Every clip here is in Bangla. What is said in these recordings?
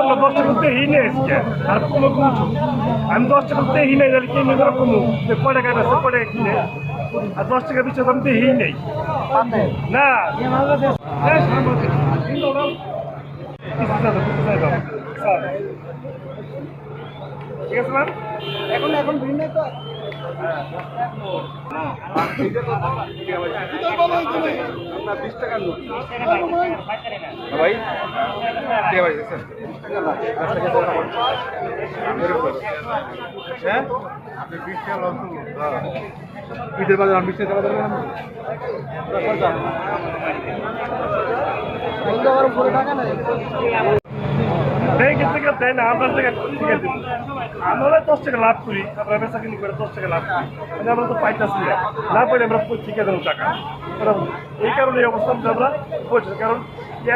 না দশ টাকা দেই নেই আজকে আর কমে কমছো আমি দশ টাকা দেই নেই তাহলে কিনে করে কমু? কয় টাকা কয় টাকা কিনে? আর দশ টাকা পিছিয়ে আমি দেই নেই। না। ঠিক আছে ম্যাম? এখন এখন ভিন্ন তো। ভাই কে ভাই হ্যাঁ ঈদের বাজার আমি বিশ টাকা দেবেন বন্ধ আমার উপরে টাকা নাই ব্যাংকের থেকে দেয় না আমরা থেকে থেকে দিব আমরা দশ টাকা লাভ করি আমরা বেচা কিনি করে দশ টাকা লাভ করি কিন্তু আমরা তো পাইতেছি না লাভ করে আমরা থেকে দেবো টাকা এই কারণে এই অবস্থান আমরা বলছি কারণ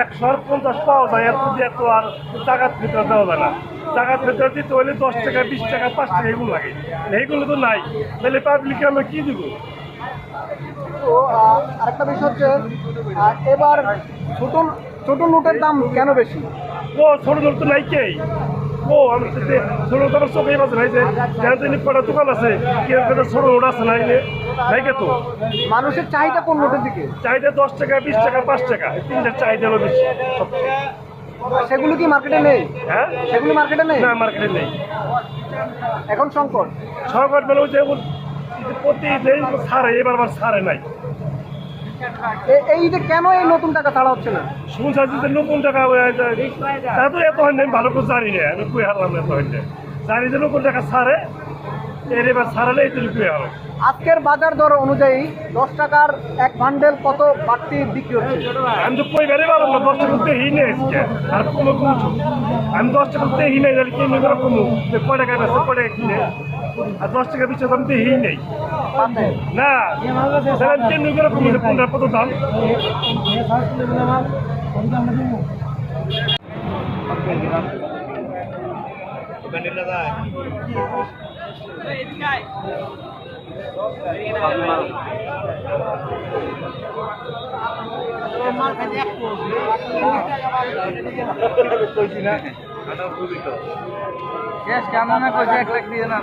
একশো পঞ্চাশ পাওয়া যায়, এত এত আর টাকার ভিতরে দেওয়া যায় না। টাকার ভিতরে দিতে হলে দশ টাকা, বিশ টাকা, পাঁচ টাকা এগুলো লাগে। এইগুলো তো নাই। তাহলে পাবলিককে আমরা কি দিব? তো আরেকটা বিষয় হচ্ছে এবার ছোট ছোট নোটের দাম কেন বেশি? ও ছোট তো নাই কে ও আমি ছোট ছোট আমার চোখেই নাই যে জানতে নি কটা দোকান আছে কি এর ছোট নোট আছে নাই নাই তো। মানুষের চাহিদা কোন নোটের দিকে? চাহিদা দশ টাকা বিশ টাকা পাঁচ টাকা তিনটার চাহিদা হলো বেশি। সেগুলো কি মার্কেটে নেই? হ্যাঁ? সেগুলো মার্কেটে নেই? না মার্কেটে নেই। এখন সংকট? সরকার বেলা যে ওর প্রতিদিন ছাড়ে এবার আবার ছাড়ে নাই। এই ঈদে কেন এই নতুন টাকা ছাড়া হচ্ছে না? শুনছি যে নতুন টাকা হয়ে তা তো এত হয় না আমি ভালো করে জানি না আমি কুয়ে হারলাম এত হয় না জানি যে নতুন টাকা ছাড়ে এর এবার ছাড়ালে এই তুমি কুয়ে হারো। আজকের বাজার দর অনুযায়ী দশ টাকার এক বান্ডেল কত বাড়তি বিক্রি হচ্ছে? আমি তো পরিবারে পারলাম না দশ টাকা দেই নেই আজকে আর কমে কমছো আমি দশ টাকা দেই নেই তাহলে কিনে কমু? যে কয় টাকা কয় টাকা কিনে? আর দশ টাকা পিছিয়ে আমি দেই নেই। না কিনে করে কমু পনেরো কত দাম। কেমন কইছে এক লাখ দিয়ে না